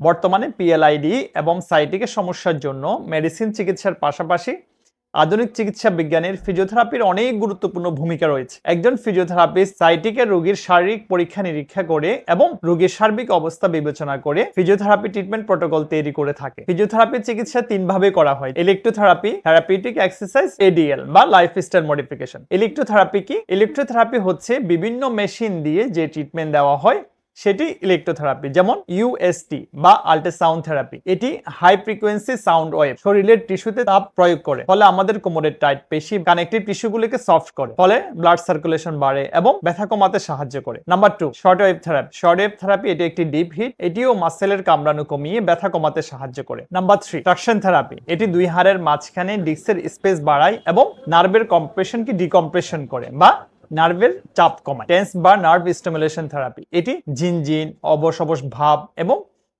বর্তমানে পিএলআইডি এবং সাইটিকের সমস্যার জন্য মেডিসিন চিকিৎসার পাশাপাশি আধুনিক চিকিৎসা বিজ্ঞানের ফিজিওথেরাপির অনেক গুরুত্বপূর্ণ ভূমিকা রয়েছে। একজন ফিজিওথেরাপিস্ট সাইটিকের রোগীর শারীরিক পরীক্ষা নিরীক্ষা করে এবং রোগীর সার্বিক অবস্থা বিবেচনা করে ফিজিওথেরাপি ট্রিটমেন্ট প্রোটোকল তৈরি করে থাকে। ফিজিওথেরাপি চিকিৎসা তিন ভাবে করা হয়। ইলেকট্রোথেরাপি থেরাপিউটিক এক্সারসাইজ এডিএল বা লাইফ লাইফস্টাইল মডিফিকেশন ইলেকট্রোথেরাপি কি? ইলেকট্রোথেরাপি হচ্ছে বিভিন্ন মেশিন দিয়ে যে ট্রিটমেন্ট দেওয়া হয় সেটি ইলেকট্রোথেরাপি যেমন ইউএসটি বা আল্ট্রাসাউন্ড থেরাপি এটি হাই ফ্রিকোয়েন্সি সাউন্ড ওয়েভ শরীরের টিস্যুতে তাপ প্রয়োগ করে, ফলে আমাদের কোমরের টাইট পেশি কানেকটিভ টিস্যুগুলিকে সফট করে, ফলে ব্লাড সার্কুলেশন বাড়ে এবং ব্যথা কমাতে সাহায্য করে। Number two short wave therapy short wave therapy এটি একটি ডিপ হিট এটিও মাসেলের কামড়ানো কমিয়ে ব্যথা কমাতে সাহায্য করে। নাম্বার থ্রি ট্রাকশন থেরাপি এটি দুই হাড়ের মাঝখানে ডিস্কের স্পেস বাড়ায় এবং নার্ভের কম্প্রেশনকে ডিকম্প্রেশন করে বা নার্ভের চাপ কমায়। টেন্স বা নার্ভ স্টিমুলেশন থেরাপি এটি ঝিনঝিন অবশ অবশ ভাব এবং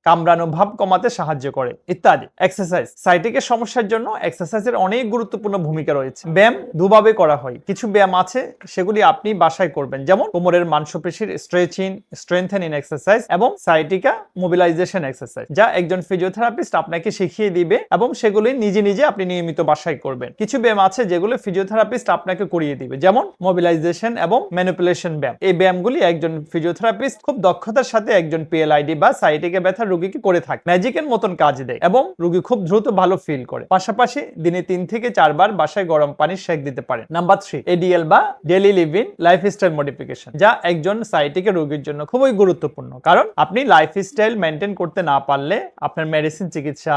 কামড়ানো, ভাব কমাতে সাহায্য করে, ইত্যাদি। এক্সারসাইজ সাইটিকের সমস্যার জন্য এক্সারসাইজের অনেক গুরুত্বপূর্ণ ভূমিকা রয়েছে। ব্যায়াম দুভাবে করা হয়। কিছু ব্যায়াম আছে, সেগুলি আপনি বাসায় করবেন। যেমন কোমরের মাংসপেশির স্ট্রেচিং স্ট্রেংথেনিং এক্সারসাইজ এবং সাইটিকা মোবিলাইজেশন এক্সারসাইজ যা একজন ফিজিওথেরাপিস্ট আপনাকে শিখিয়ে দিবে এবং সেগুলি নিজে নিজে আপনি নিয়মিত বাসায় করবেন। কিছু ব্যায়াম আছে, যেগুলো ফিজিওথেরাপিস্ট আপনাকে করিয়ে দিবে। যেমন মোবিলাইজেশন এবং ম্যানিপুলেশন ব্যায়াম। এই ব্যায়ামগুলি একজন ফিজিওথেরাপিস্ট খুব দক্ষতার সাথে একজন পিএলআইডি বা সাইটিকা ব্যথা রোগীকে করে থাকে। ম্যাজিকের মতন কাজ দেয় এবং রোগী খুব দ্রুত ভালো ফিল করে। পাশাপাশি দিনে তিন থেকে চারবার বাসায় গরম পানির সেক দিতে পারেন। নাম্বার থ্রি এডিএল বা ডেলি লিভিং লাইফস্টাইল মডিফিকেশন যা একজন সাইটিকে রোগীর জন্য খুবই গুরুত্বপূর্ণ। কারণ আপনি লাইফস্টাইল মেনটেন করতে না পারলে আপনার মেডিসিন চিকিৎসা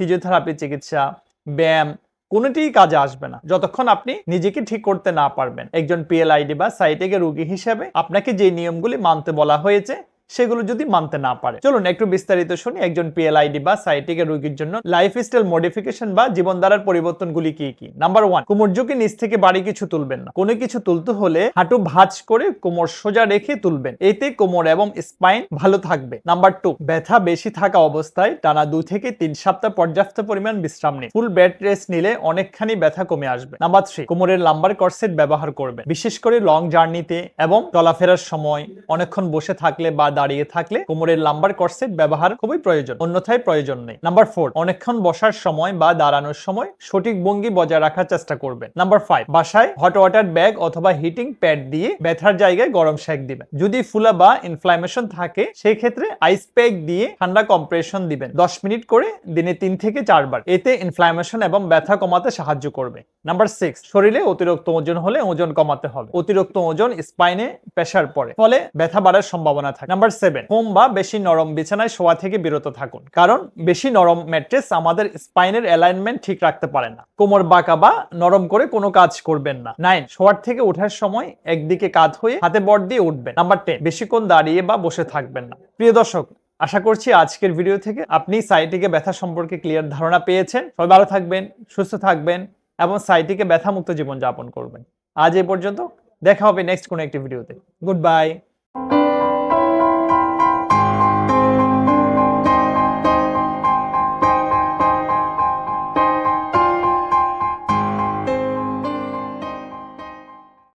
ফিজিওথেরাপি চিকিৎসা, ব্যায়াম কোনোটিই কাজে আসবে না। যতক্ষণ আপনি নিজেকে ঠিক করতে না পারবেন। একজন পিএলআইডি বা সাইটেকে রোগী হিসেবে আপনাকে যে নিয়মগুলি মানতে বলা হয়েছে সেগুলো যদি মানতে না পারে। চলুন একটু বিস্তারিত শুনি একজন পিএলআইডি বা সাইটিকে রোগীর জন্য লাইফস্টাইল মডিফিকেশন বা জীবনধারার পরিবর্তনগুলি কি কি? নাম্বার ওয়ান কোমর ঝুঁকে নিচ থেকে বাড়ি কিছু তুলবেন না। কোনো কিছু তুলতে হলে হাঁটু ভাঁজ করে কোমর সোজা রেখে তুলবেন। এতে কোমর এবং স্পাইন ভালো থাকবে। নাম্বার টু ব্যথা বেশি থাকা অবস্থায় টানা দুই থেকে তিন সপ্তাহ পর্যাপ্ত পরিমাণ বিশ্রাম নিন। ফুল বেড রেস্ট নিলে অনেকখানি ব্যথা কমে আসবে। নাম্বার থ্রি কোমরের লাম্বার কর্সেট ব্যবহার করবেন। বিশেষ করে লং জার্নিতে এবং চলাফেরার সময় অনেকক্ষণ বসে থাকলে বা দাঁড়িয়ে থাকলে কোমরের লাম্বার কর্সেট ব্যবহার খুবই প্রয়োজন, অন্যথায় প্রয়োজন নেই। নাম্বার ফোর অনেকক্ষণ বসার সময় বা দাঁড়ানোর সময় সঠিক ভঙ্গি বজায় রাখার চেষ্টা করবেন। নাম্বার ফাইভ বাসায় হট ওয়াটার ব্যাগ অথবা হিটিং প্যাড দিয়ে ব্যথার জায়গায় গরম সেক দিবেন। যদি ফুলা বা ইনফ্লামেশন থাকে সেই ক্ষেত্রে আইস প্যাক দিয়ে ঠান্ডা কম্প্রেশন দিবেন। দশ মিনিট করে দিনে তিন থেকে চারবার। এতে ইনফ্লামেশন এবং ব্যথা কমাতে সাহায্য করবে। নাম্বার সিক্স শরীরে অতিরিক্ত ওজন হলে ওজন কমাতে হবে। অতিরিক্ত ওজন স্পাইনে প্রেশার পড়ে, ফলে ব্যথা বাড়ার সম্ভাবনা থাকে। নাম্বার সেভেন হোম বা বেশি নরম বিছানায় শোয়া থেকে বিরত থাকুন। কারণ বেশি নরম ম্যাট্রেস আমাদের স্পাইনের অ্যালাইনমেন্ট ঠিক রাখতে পারে না। কোমর বাঁকা বা নরম করে কোনো কাজ করবেন না। নাইন, শোয়ার থেকে ওঠার সময় একদিকে কাত হয়ে হাতে বট দিয়ে উঠবেন। নাম্বার টেন বেশিক্ষণ দাঁড়িয়ে বা বসে থাকবেন না। প্রিয় দর্শক, আশা করছি আজকের ভিডিও থেকে আপনি সাইটিকে ব্যথা সম্পর্কে ক্লিয়ার ধারণা পেয়েছেন। সবাই ভালো থাকবেন, সুস্থ থাকবেন এবং সাইটিকে ব্যথামুক্ত জীবনযাপন করবেন। আজ এ পর্যন্ত দেখা হবে নেক্সট কোনো একটি ভিডিওতে গুড বাই